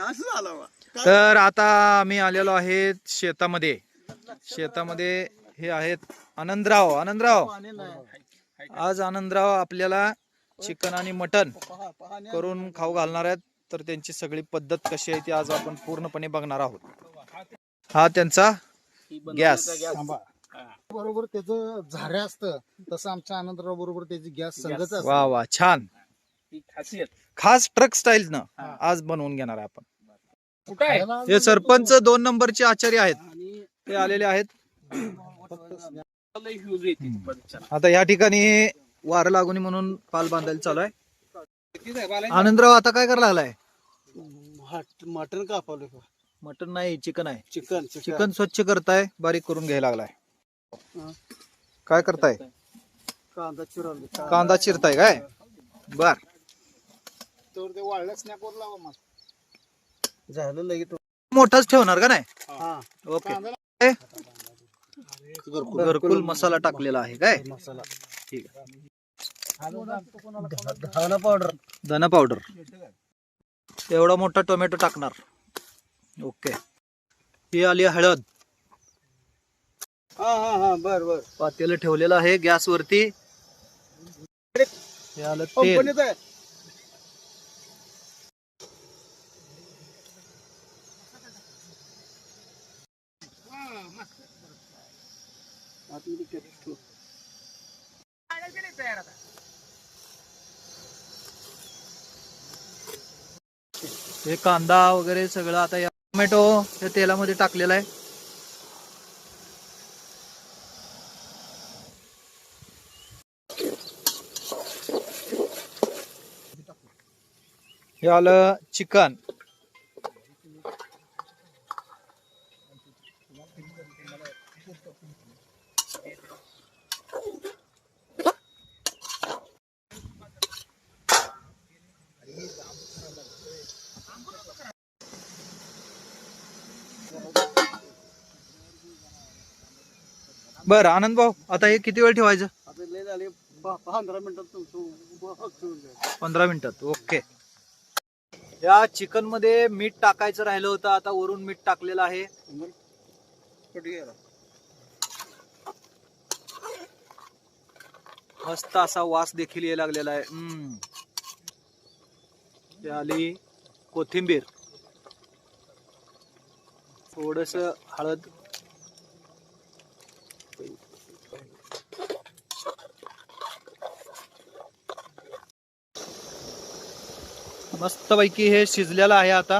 असं झालं बा. तर आता आम्ही आलेलो आहे शेतामध्ये. शेतामध्ये हे आहेत आनंदराव. आनंदराव आज आनंदराव आपल्याला चिकन आणि मटन करून खाऊ घालणार आहेत. तर त्यांची सगळी पद्धत कशी आहे ती आज आपण पूर्णपणे बघणार आहोत. हा त्यांचा गॅस. थांबा. बरोबर त्याचं झाऱ्या असतं. तसं आमच्या आनंदराव बरोबर त्याची गॅस. संगत असते. वा वा छान. खास ट्रक स्टाईल न आज बनवून घेणार आहे आपण. खायला हे सरपंच दोन नंबरचे आचार्य आहेत. ते आलेले आहेत. आता या ठिकाणी वार लागून म्हणून पाल बांधायला चालू आहे. आनंदराव आता काय करायला लागलाय मटन कापवलं का? मटन नाही चिकन आहे. Chicken chicken. स्वच्छ करताय बारीक करून घ्यायला लागलाय. हा. काय करताय? कांदा चिरवलं कांदा चिरताय काय? बर. तर ते वाळल्या स्नॅपवर लावा मग. झालं लगेच मोठाच ठेवणार का नाही? हा. ओके. कांदा काय? घरकुल. घरकुल मसाला टाकलेला आहे काय? मसाला. ठीक आहे. धना पावडर. धना पावडर. एवढा मोठा टोमॅटो टाकणार. ओके. ही आली हळद. हा हा हा. बर बर. पातेलं ठेवलेलं आहे गॅस वरती हे आलं तेल. कंपनीच आहे आतमध्ये केलं ठेव. हे कांदा वगैरे सगळं आता या टोमॅटो या तेलामध्ये टाकलेला आहे. हे आलं चिकन. बर आनंद भाऊ आता हे किती वेळ ठेवायचं आता लय झाले पंधरा मिनिटात तुमचं. पंधरा मिनिटात ओके या चिकनमध्ये मीठ टाकायचं राहिलं होतं आता वरून मीठ टाकलेलं आहे? मस्त असा वास देखील यायला लागलेला आहे हम्म. आली कोथिंबीर थोडस हळद मस्तपैकी हे शिजलेलं आहे आता.